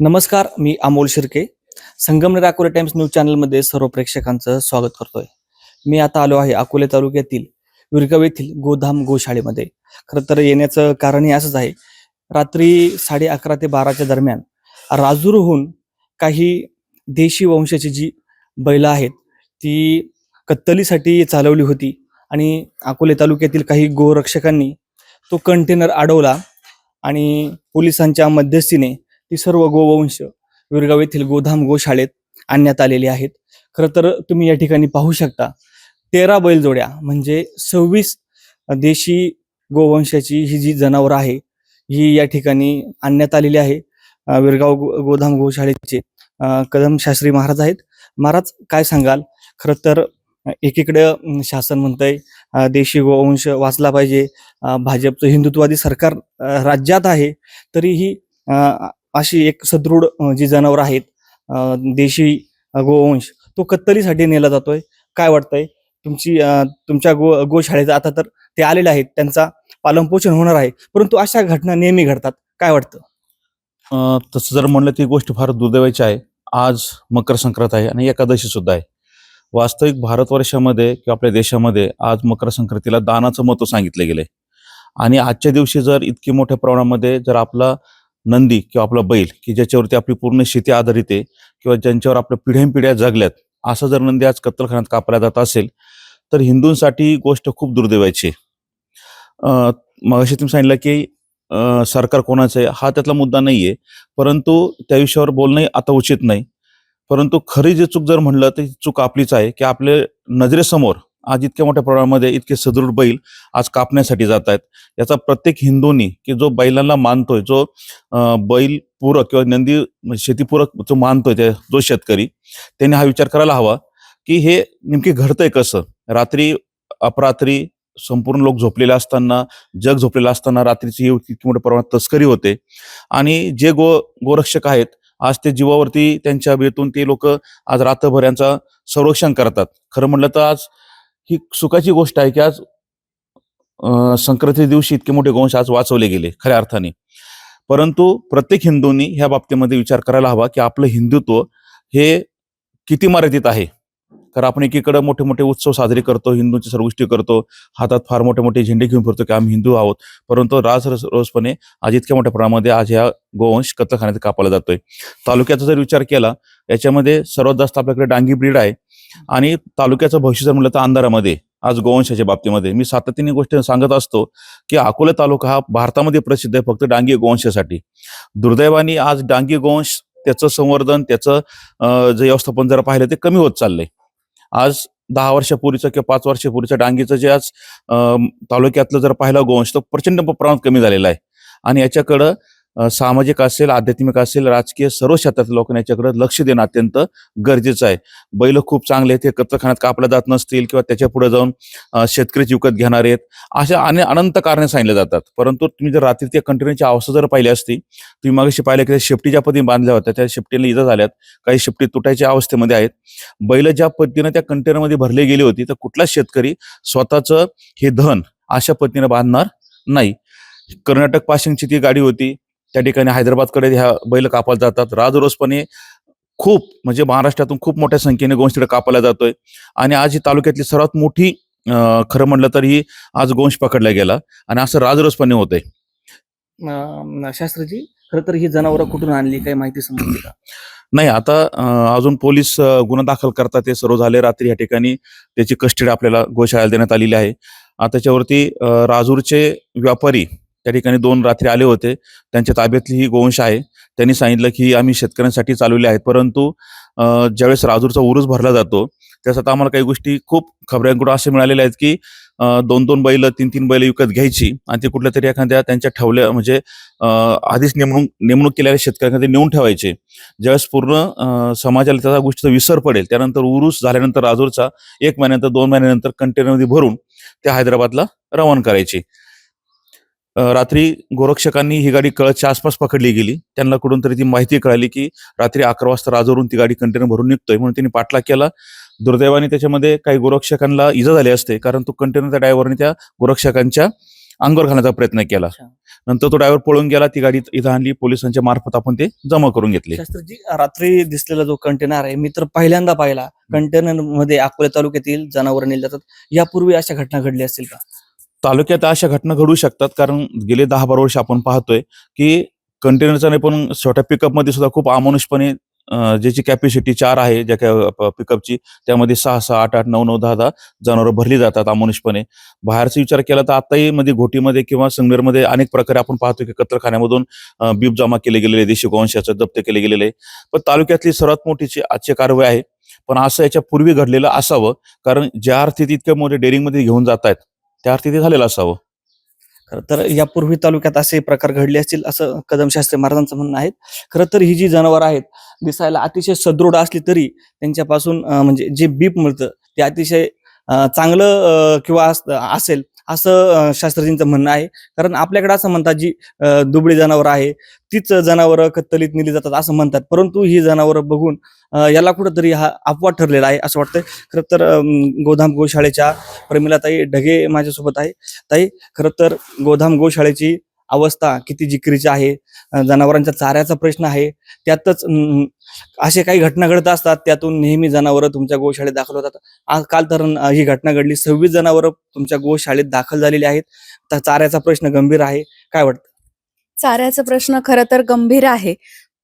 नमस्कार मी Amol Shirke. Sangamner Akole times news चॅनलमध्ये सर्व प्रेक्षकांचं स्वागत करतोय. मी आता आलो आहे अकोले तालुक्यातील विरगाव येथील गोधाम गोशाळेमध्ये. खरं तर येण्याचं कारणही असंच आहे रात्री साडे अकरा ते बाराच्या दरम्यान राजूरहून काही देशी वंशाची जी बैलं आहेत ती कत्तलीसाठी चालवली होती आणि अकोले तालुक्यातील काही गोरक्षकांनी तो कंटेनर अडवला आणि पोलिसांच्या मध्यस्थीने ती सर्व गोवंश विरगाव येथील गोधाम गोशाळेत आणण्यात आलेली आहेत. खरं तर तुम्ही या ठिकाणी पाहू शकता तेरा बैलजोड्या म्हणजे सव्वीस देशी गोवंशाची ही जी जनावरं आहे ही या ठिकाणी आणण्यात आलेली आहे. विरगाव गो- गोधाम गोशाळेचे कदम शास्त्री महाराज आहेत. महाराज काय सांगाल? खरं तर एकीकडं एकीकडे शासन म्हणतंय देशी गोवंश वाचला पाहिजे. भाजपचं हिंदुत्ववादी सरकार राज्यात आहे तरीही अशी एक सदृढ जी जनावर आहेत देशी गोवंश तो कत्तलीसाठी नेला जातोय. काय वाटतंय? तुमची तुमच्या गो गोशाळेत आता तर ते आलेले आहेत त्यांचा पालनपोषण होणार आहे परंतु अशा घटना नेहमी घडतात. काय वाटतं? तसं जर म्हणलं ती गोष्ट फार दुर्दैवाची आहे. आज मकर संक्रांत आहे आणि एकादशी सुद्धा आहे. वास्तविक भारतवर्षामध्ये किंवा आपल्या देशामध्ये आज मकर संक्रांतीला दानाचं महत्त्व सांगितलं गेलंय आणि आजच्या दिवशी जर इतकी मोठ्या प्रमाणामध्ये जर आपला नंदी किंवा आपला बैल की ज्याच्यावरती आपली पूर्ण शेती आधारित आहे किंवा ज्यांच्यावर आपल्या पिढ्यानपिढ्या जगल्यात असं जर नंदी आज कत्तलखान्यात कापला जात असेल तर हिंदूंसाठी गोष्ट खूप दुर्दैवाची मगाशी तुम्ही सांगितलं की सरकार कोणाचं आहे हा त्यातला मुद्दा नाही आहे परंतु त्या विषयावर बोलणं आता उचित नाही. परंतु खरी जी चूक जर म्हणलं तर चूक आपलीच आहे की आपले नजरेसमोर आज इतक्या मोठ्या प्रमाणामध्ये इतके सदृढ बैल आज कापण्यासाठी जात आहेत याचा प्रत्येक हिंदूंनी की जो बैलांना मानतोय जो बैल पूरक किंवा नंदी म्हणजे शेतीपूरक जो मानतोय त्या जो शेतकरी त्यांनी हा विचार करायला हवा की हे नेमकी घडतंय कसं? रात्री अपरात्री संपूर्ण लोक झोपलेले असताना जग झोपलेलं असताना रात्रीची ही इतकी मोठ्या प्रमाणात तस्करी होते. आणि जे गो गोरक्षक आहेत आज ते जीवावरती त्यांच्या वेतून ते लोक आज रात्रभर यांचा संरक्षण करतात. खरं म्हटलं तर आज ही सुखाची गोष्ट आहे की आज संक्रांती दिवशी इतके मोठे गोंश आज वाचवले गेले खऱ्या अर्थाने. परंतु प्रत्येक हिंदूंनी ह्या बाबतीमध्ये विचार करायला हवा की आपलं हिंदुत्व हे किती मर्यादित आहे? कारण आपण एकीकडे मोठे मोठे उत्सव साजरे करतो हिंदूंच्या सर्व गोष्टी करतो हातात फार मोठे मोठे झेंडे घेऊन फिरतो की आम्ही हिंदू आहोत. परंतु राज रोजपणे आज इतक्या मोठ्या प्रमाणामध्ये आज ह्या गोवंश कत्तलखान्यात कापला जातोय. तालुक्याचा जर विचार केला याच्यामध्ये सर्वात जास्त आपल्याकडे डांगी ब्रीड आहे. आणि तालुक्याचं भविष्य जर म्हणलं तर अंधारामध्ये आज गोवंशाच्या बाबतीमध्ये मी सातत्याने गोष्ट सांगत असतो की अकोला तालुका हा भारतामध्ये प्रसिद्ध आहे फक्त डांगी गोवंशासाठी. दुर्दैवाने आज डांगी गोवंश त्याचं संवर्धन त्याचं जे व्यवस्थापन जर पाहिलं ते कमी होत चाललंय. आज दहा वर्षापूर्वीचं किंवा पाच वर्षापूर्वीचं डांगीचं जे आज तालुक्यातलं जर पाहिलं गोवंश तर प्रचंड प्रमाणात कमी झालेला आहे. आणि याच्याकडं सामाजिक असेल आध्यात्मिक असेल राजकीय सर्व क्षेत्रातील लोकांनी याच्याकडे लक्ष देणं अत्यंत गरजेचं आहे. बैल खूप चांगले आहेत ते कत्तलखान्यात कापल्या जात नसतील किंवा त्याच्या पुढे जाऊन शेतकरीच विकत घेणार आहेत. अशा अने अनंत कारणे सांगितले जातात. परंतु तुम्ही जर रात्री त्या कंटेनरची अवस्था जर पाहिली असती तुम्ही मागाशी पाहिलं की त्या शेपटीच्या पद्धतीने बांधल्या होत्या. त्या शेपटीला इजा झाल्यात. काही शेपटी तुटायच्या अवस्थेमध्ये आहेत. बैल ज्या पद्धतीने त्या कंटेनरमध्ये भरले गेली होती तर कुठलाच शेतकरी स्वतःचं हे धन अशा पद्धतीने बांधणार नाही. कर्नाटक पासिंगची ती गाडी होती. त्या ठिकाणी हैदराबादकडे ह्या बैल कापायला जातात. राजरोसपणे खूप म्हणजे महाराष्ट्रातून खूप मोठ्या संख्येने गोंश तिकडे कापला जातोय. आणि आज ही तालुक्यातली सर्वात मोठी खरं म्हटलं तर ही आज गोंश पकडला गेला. आणि असं राजरोसपणे होतंय. अं, शास्त्रीजी खरं तर ही जनावरं कुठून आणली काही माहिती समजली का? नाही आता अजून पोलीस गुन्हा दाखल करतात. ते सर्व झाले रात्री या ठिकाणी. त्याची कस्टडी आपल्याला गोशाळेला देण्यात आलेली आहे. आता त्याच्यावरती राजूरचे व्यापारी त्या ठिकाणी दोन रात्री आले होते. त्यांच्या ताब्यातली ही गोवंश आहे. त्यांनी सांगितलं की आम्ही शेतकऱ्यांसाठी चालवले आहेत. परंतु ज्यावेळेस राजूरचा उरूस भरला जातो त्यासाठी आम्हाला काही गोष्टी खूप खबऱ्यांकडून असे मिळालेल्या आहेत की दोन दोन बैल तीन तीन बैल विकत घ्यायची आणि ते कुठल्या तरी एखाद्या त्यांच्या ठेवल्या म्हणजे आधीच नेमणूक नेमणूक केलेल्या शेतकऱ्यांकडे नेऊन ठेवायचे. ज्यावेळेस पूर्ण समाजाला त्या गोष्टीचा विसर पडेल त्यानंतर उरूस झाल्यानंतर राजूरचा एक महिन्यानंतर दोन महिन्यानंतर कंटेनरमध्ये भरून ते हैदराबादला रवाना करायचे. रात्री गोरक्षकांनी ही गाडी कळच्या आसपास पकडली गेली. त्यांना कुठून तरी ती माहिती कळाली की रात्री अकरा वाजता राजवरून ती गाडी कंटेनर भरून निघतोय म्हणून त्यांनी पाठलाग केला. दुर्दैवाने त्याच्यामध्ये काही गोरक्षकांना इजा झाली असते कारण तो कंटेनरच्या ड्रायव्हरने त्या गोरक्षकांच्या अंगावर घालण्याचा प्रयत्न केला. नंतर तो ड्रायव्हर पळून गेला ती गाडी इथं आणली पोलिसांच्या मार्फत आपण ते जमा करून घेतले. रात्री दिसलेला जो कंटेनर आहे मी तर पहिल्यांदा पाहिला. कंटेनरमध्ये अकोले तालुक्यातील जनावर नेले जातात. यापूर्वी अशा घटना घडल्या असतील का? तालुक्यात अशा घटना घडू शकतात. कारण गेले दहा बारा वर्ष आपण पाहतोय की कंटेनरचा नाही पण छोट्या पिकअपमध्ये सुद्धा खूप अमानुषपणे ज्याची कॅपॅसिटी चार आहे ज्या काय पिकअपची त्यामध्ये सहा सहा आठ आठ नऊ नऊ दहा दहा जनावरं भरली जातात अमानुषपणे. बाहेरचा विचार केला तर आताही मध्ये घोटीमध्ये किंवा संगमेरमध्ये अनेक प्रकारे आपण पाहतो की कत्रखान्यामधून बीप जमा केले गेलेले देशी गोवंशाचं जप्त केले गेलेले आहे. पण तालुक्यातली सर्वात मोठीची आजची कारवाई आहे. पण असं याच्या पूर्वी घडलेलं असावं. कारण ज्या अर्थी इतक्या मोठ्या डेअरिंगमध्ये घेऊन जात आहेत त्या अर्थी ते झालेलं असावं. खरं तर यापूर्वी तालुक्यात असे प्रकार घडले असतील असं कदमशास्त्री महाराजांचं म्हणणं आहे. खरं तर ही जी जनावर आहेत दिसायला अतिशय सदृढ असली तरी त्यांच्यापासून म्हणजे जे बीप मिळतं ते अतिशय चांगलं किंवा असेल. असं अं, शास्त्रज्ञांचं म्हणणं आहे. कारण आपल्याकडे असं म्हणतात जी दुबळी जनावर आहे तीच जनावरं कत्तलीत नेली जातात असं म्हणतात. परंतु ही जनावरं बघून याला कुठंतरी हा अपवाद ठरलेला आहे असं वाटतंय. खरं तर गोधाम गोशाळेच्या प्रमिलाताई ढगे माझ्यासोबत आहे. ताई खरं तर गोधाम गोशाळेची अवस्था किती जिकरीची आहे जनावरांच्या चाऱ्याचा प्रश्न आहे त्यातच असे काही घटना घडत असतात त्यातून नेहमी जनावरं तुमच्या गोशाळेत दाखल होतात. आज काल तर ही घटना घडली सव्वीस जनावरं तुमच्या गोशाळेत दाखल झालेली आहेत. तर चाऱ्याचा प्रश्न गंभीर आहे काय वाटतं? चाऱ्याचा प्रश्न खरं तर गंभीर आहे.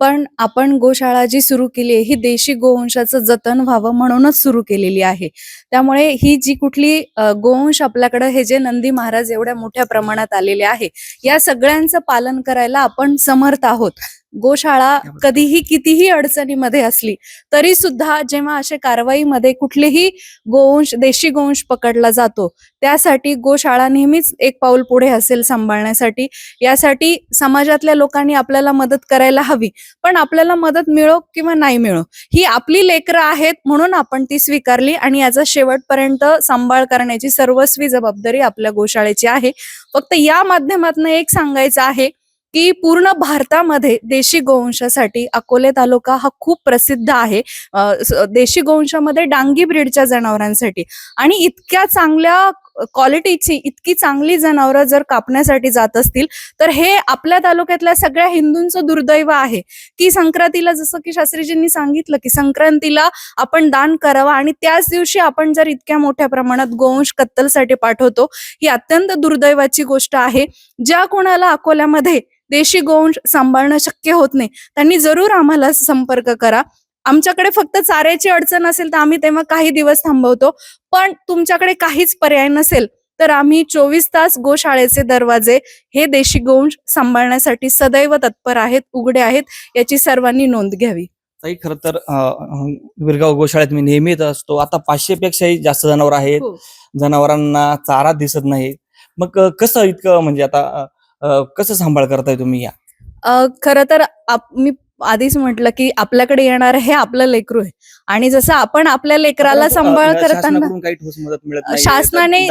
पण आपण गोशाळा जी सुरू केली आहे ही देशी गोवंशाचं जतन व्हावं म्हणूनच सुरू केलेली आहे. त्यामुळे ही जी कुठली गोवंश आपल्याकडे हे जे नंदी महाराज एवढ्या मोठ्या प्रमाणात आलेले आहे या सगळ्यांचं पालन करायला आपण समर्थ आहोत. गोशाळा कधीही कितीही अडचणीमध्ये असली तरी सुद्धा जेव्हा अशा कारवाईमध्ये कुठलेही गोवंश देशी गोवंश पकडला जातो त्यासाठी गोशाळा नेहमीच एक पाऊल पुढे असेल सांभाळण्यासाठी. यासाठी समाजातल्या लोकांनी आपल्याला मदत करायला हवी पण आपल्याला मदत मिळो किंवा नाही मिळो ही आपली लेकरं आहेत म्हणून आपण ती स्वीकारली आणि याचा शेवटपर्यंत सांभाळ करण्याची सर्वस्वी जबाबदारी आपल्या गोशाळेची आहे. फक्त या माध्यमातून एक सांगायचं आहे की पूर्ण भारतामध्ये देशी गोवंशासाठी अकोले तालुका हा खूप प्रसिद्ध आहे. देशी गोवंशामध्ये डांगी ब्रीडच्या जनावरांसाठी. आणि इतक्या चांगल्या क्वालिटीची इतकी चांगली जनावरं जर कापण्यासाठी जात असतील तर हे आपल्या तालुक्यातल्या सगळ्या हिंदूंचं दुर्दैव आहे. की संक्रांतीला जसं की शास्त्रीजींनी सांगितलं की संक्रांतीला आपण दान करावा आणि त्याच दिवशी आपण जर इतक्या मोठ्या प्रमाणात गोवंश कत्तलसाठी पाठवतो ही अत्यंत दुर्दैवाची गोष्ट आहे. ज्या कोणाला अकोल्यामध्ये देशी गोवंश सांभाळणं शक्य होत नाही त्यांनी जरूर आम्हाला संपर्क करा. आमच्याकडे फक्त चाऱ्याची अडचण असेल तर आम्ही तेव्हा काही दिवस थांबवतो. पण तुमच्याकडे काहीच पर्याय नसेल तर आम्ही चोवीस तास गोशाळेचे दरवाजे हे देशी गोवंश सांभाळण्यासाठी सदैव तत्पर आहेत उघडे आहेत याची सर्वांनी नोंद घ्यावी. ताई खरं तर विरगाव गोशाळेत मी नेहमी येत असतो. आता पाचशे पेक्षाही जास्त जनावर आहेत. हो. जनावरांना चारा दिसत नाही मग कसं इतकं म्हणजे आता कसं सांभाळ करताय तुम्ही या? खरं तर मी आधीच म्हटलं की आपल्याकडे येणार हे आपलं लेकरू आहे. आणि जसं आपण आपल्या लेकराला सांभाळ करताना शासनाने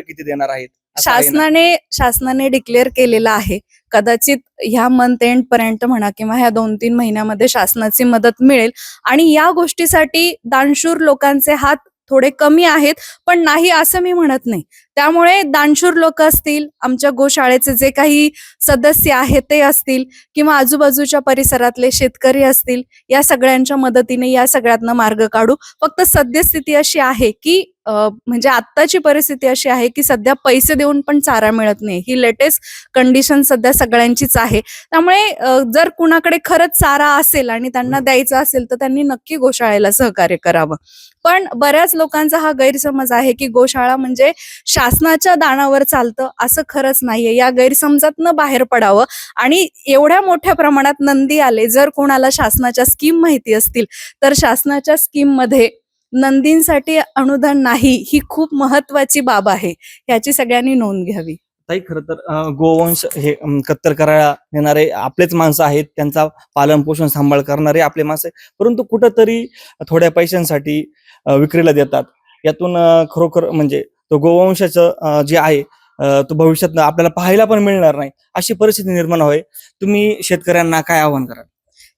किती देणार आहेत. शासनाने शासनाने डिक्लेअर केलेलं आहे. कदाचित ह्या मंथ एंड पर्यंत म्हणा किंवा ह्या दोन तीन महिन्यामध्ये शासनाची मदत मिळेल. आणि या गोष्टीसाठी दानशूर लोकांचे हात थोडे कमी आहेत पण नाही असं मी म्हणत नाही. त्यामुळे दानशूर लोक असतील आमच्या गोशाळेचे जे काही सदस्य आहेत ते असतील किंवा आजूबाजूच्या परिसरातले शेतकरी असतील या सगळ्यांच्या मदतीने या सगळ्यातनं मार्ग काढू. फक्त सद्यस्थिती अशी आहे की म्हणजे आत्ताची परिस्थिती अशी आहे की सध्या पैसे देऊन पण चारा मिळत नाही. ही लेटेस्ट कंडिशन सध्या सगळ्यांचीच आहे. त्यामुळे जर कुणाकडे खरंच चारा असेल आणि त्यांना द्यायचा असेल तर त्यांनी नक्की गोशाळेला सहकार्य करावं. पण बऱ्याच लोकांचा हा गैरसमज आहे की गोशाळा म्हणजे शासनाच्या दानावर चालतं असं खरंच नाहीये. या गैरसमजातनं बाहेर पडावं आणि एवढ्या मोठ्या प्रमाणात नंदी आले जर कोणाला शासनाच्या स्कीम माहिती असतील तर शासनाच्या स्कीममध्ये नंदींसाठी अनुदान नाही ही खूप महत्वाची बाब आहे. याची सगळ्यांनी नोंद घ्यावी. ताई खरं तर गोवंश हे कत्तर कत्तल करायला येणारे आपलेच माणसं आहेत. त्यांचा पालन पोषण सांभाळ करणारे आपले माणसं आहेत. परंतु कुठंतरी थोड्या पैशांसाठी विक्रीला देतात. यातून खरोखर म्हणजे तो गोवंशाचं जे आहे तो भविष्यात आपल्याला पाहायला पण मिळणार नाही. अशी परिस्थिती निर्माण होय तुम्ही शेतकऱ्यांना काय आव्हान कराल?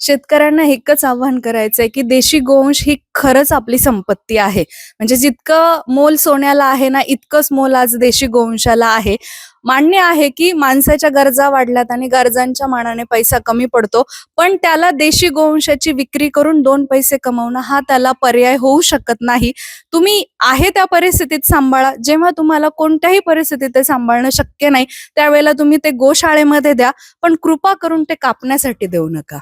शेतकऱ्यांना एकच आव्हान करायचंय की देशी गोवंश ही खरंच आपली संपत्ती आहे. म्हणजे जितकं मोल सोन्याला आहे ना इतकंच मोल आज देशी गोवंशाला आहे. मान्य आहे की माणसाच्या गरजा वाढल्यात आणि गरजांच्या मानाने पैसा कमी पडतो. पण त्याला देशी गोवंशाची विक्री करून दोन पैसे कमवणं हा त्याला पर्याय होऊ शकत नाही. तुम्ही आहे त्या परिस्थितीत सांभाळा. जेव्हा तुम्हाला कोणत्याही परिस्थितीत ते सांभाळणं शक्य नाही त्यावेळेला तुम्ही ते गोशाळेमध्ये द्या. पण कृपा करून ते कापण्यासाठी देऊ नका.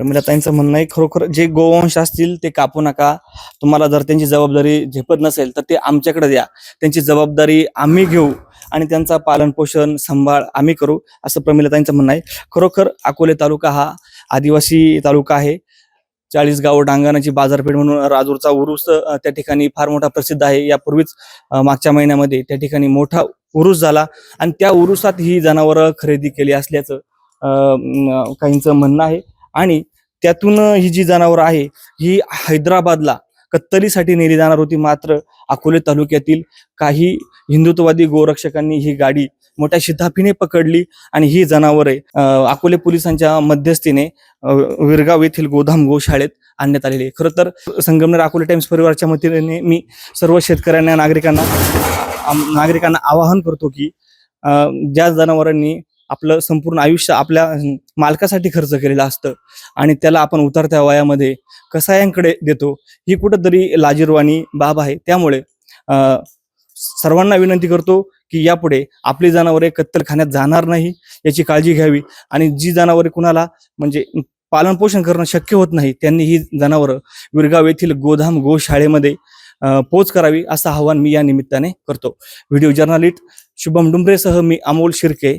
प्रमिलाताईंचं म्हणणं आहे खरोखर जे गोवंश असतील ते कापू नका. तुम्हाला जर त्यांची जबाबदारी झेपत नसेल तर ते आमच्याकडे द्या. त्यांची जबाबदारी आम्ही घेऊ आणि त्यांचा पालनपोषण सांभाळ आम्ही करू असं प्रमिलाताईंचं म्हणणं आहे. खरोखर अकोले तालुका हा आदिवासी तालुका आहे. चाळीस गाव डांगणाची बाजारपेठ म्हणून राजूरचा उरुस त्या ठिकाणी फार मोठा प्रसिद्ध आहे. यापूर्वीच मागच्या महिन्यामध्ये त्या ठिकाणी मोठा उरुस झाला आणि त्या उरुसात ही जनावरं खरेदी केली असल्याचं काहींचं म्हणणं आहे. आणि त्यातून ही जी जनावरं आहे ही हैदराबादला कत्तलीसाठी नेली जाणार होती. मात्र अकोले तालुक्यातील काही हिंदुत्ववादी गोरक्षकांनी ही गाडी मोठ्या शिधाफीने पकडली आणि ही जनावरे अकोले पोलिसांच्या मध्यस्थीने विरगाव येथील गोधाम गोशाळेत आणण्यात आलेली आहे. खरं तर संगमनेर अकोले टाइम्स परिवारच्या वतीने मी सर्व शेतकऱ्यांना नागरिकांना नागरिकांना आवाहन करतो की ज्या जनावरांनी आपलं संपूर्ण आयुष्य आपल्या मालकासाठी खर्च केलेलं असतं आणि त्याला आपण उतरत्या वयामध्ये कसायांकडे देतो ही कुठंतरी लाजीरवाणी बाब आहे. त्यामुळे सर्वांना विनंती करतो की यापुढे आपली जनावरे कत्तलखान्यात जाणार नाही याची काळजी घ्यावी आणि जी जनावरे कुणाला म्हणजे पालनपोषण करणं शक्य होत नाही त्यांनी ही जनावरं विरगाव येथील गोधाम गोशाळेमध्ये पोच करावी असं आवाहन मी या निमित्ताने करतो. व्हिडिओ जर्नलिस्ट शुभम डुंबरेसह मी अमोल शिर्के